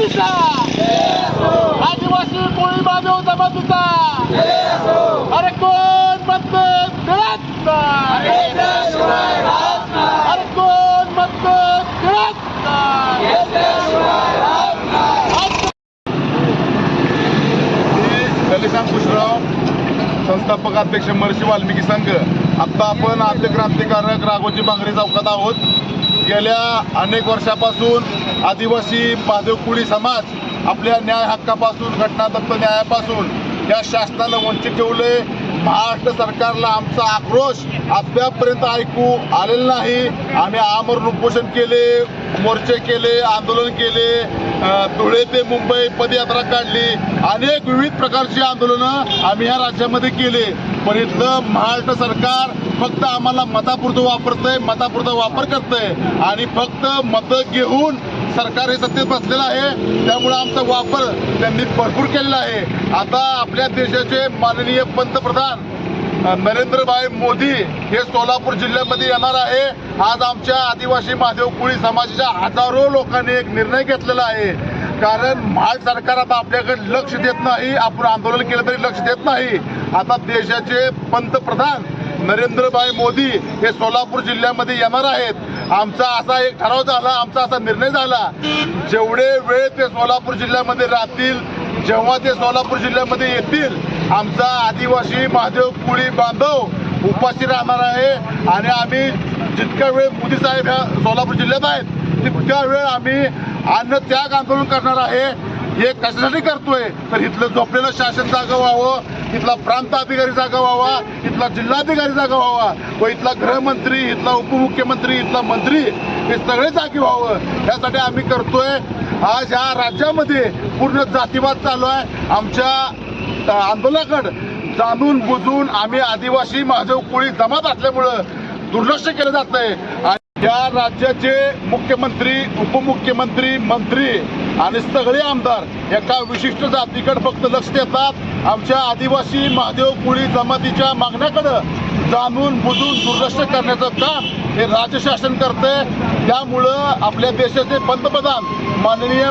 जमातीचा आदिवासी कोळी बांधव जमातीचा. अरे कोण मतभेद करत अरे कोण मतभेद खुशराव संस्थापक अध्यक्ष महर्षी वाल्मिकी संघ. आत्ता आपण आद्य क्रांतिकारक राघोजी बांगरे चौकात आहोत. गेल्या अनेक वर्षापासून आदिवासी महादेव समाज आपल्या न्याय हक्कापासून घटनादत्त न्यायापासून या शासनानं वंचित ठेवले महाराष्ट्र सरकारला आमचा आक्रोश अद्यापपर्यंत ऐकू आलेला नाही. आम्ही आमरण उपोषण केले मोर्चे केले आंदोलन केले धुळे ते मुंबई पदयात्रा काढली. अनेक विविध प्रकारची आंदोलनं आम्ही ह्या राज्यामध्ये केले. पण इथलं महाराष्ट्र सरकार फक्त आम्हाला मतापुरतं वापरतंय मतापुरतं वापर करतंय. आणि फक्त मतं घेऊन सरकार हे सत्तेत बसलेलं आहे. त्यामुळे आमचा वापर त्यांनी भरपूर केलेला आहे. आता आपल्या देशाचे माननीय पंतप्रधान नरेंद्रभाई मोदी हे सोलापूर जिल्ह्यामध्ये येणार आहे. आज आमच्या आदिवासी महादेव कुळी समाजाच्या हजारो लोकांनी एक निर्णय घेतलेला आहे. कारण महाराष्ट्र सरकार आता आपल्याकडे लक्ष देत नाही. आपण आंदोलन केलं तरी लक्ष देत नाही. आता देशाचे पंतप्रधान नरेंद्रभाई मोदी हे सोलापूर जिल्ह्यामध्ये येणार आहेत. आमचा असा एक ठराव झाला आमचा असा निर्णय झाला. जेवढे वेळ ते सोलापूर जिल्ह्यामध्ये राहतील जेव्हा ते सोलापूर जिल्ह्यामध्ये येतील आमचा आदिवासी महादेव कुळी बांधव उपाशी राहणार आहे. आणि आम्ही जितका वेळ मोदी साहेब ह्या सोलापूर जिल्ह्यात आहेत तितका वेळ आम्ही अन्न त्याग आंदोलन करणार आहे. हे कशासाठी करतोय? तर इथलं झोपलेलं शासन जागा व्हावं इथला प्रांताधिकारी जागा व्हावा इथला जिल्हाधिकारी जागा व्हावा व इथला गृहमंत्री इथला उपमुख्यमंत्री इथला मंत्री हे सगळे जागी व्हावं. यासाठी आम्ही करतोय. आज ह्या राज्यामध्ये पूर्ण जातीवाद चालू आहे. आमच्या आंदोलनाकडं जाणून बुजून आम्ही आदिवासी महादेव कोळी जमात असल्यामुळं दुर्लक्ष केलं जात आहे आणि या राज्याचे मुख्यमंत्री उपमुख्यमंत्री मंत्री आणि सगळे आमदार एका विशिष्ट जातीकडे फक्त लक्ष देतात. आमच्या आदिवासी महादेव कुळी जमातीच्या मागण्याकडं जाणून बुजून दुर्लक्ष करण्याचं काम हे राज्य शासन करतंय. त्यामुळं आपल्या देशाचे पंतप्रधान माननीय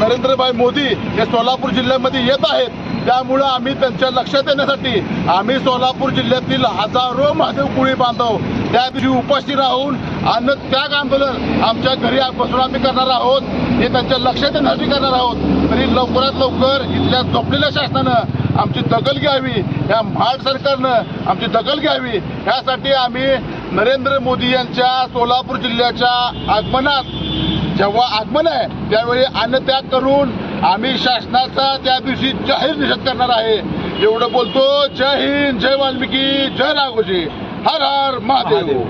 नरेंद्रभाई मोदी हे सोलापूर जिल्ह्यामध्ये येत आहेत. त्यामुळं आम्ही त्यांच्या लक्षात येण्यासाठी आम्ही सोलापूर जिल्ह्यातील हजारो महादेव कुळी बांधव त्या दिवशी उपाशी राहून अन्न त्याग आंदोलन आमच्या घरी बसून आम्ही करणार आहोत. हे त्यांच्या लक्षात हवी करणार आहोत. तरी लवकरात लवकर इथल्या झोपलेल्या शासनानं आमची दखल घ्यावी या महाड सरकारनं आमची दखल घ्यावी. यासाठी आम्ही नरेंद्र मोदी यांच्या सोलापूर जिल्ह्याच्या आगमनात जेव्हा आगमन आहे त्यावेळी अन्नत्याग करून आम्ही शासनाचा त्या दिवशी जाहीर निषेध करणार आहे. एवढं बोलतो. जय हिंद जय वाल्मिकी जय राघोजी हर हर महादेव.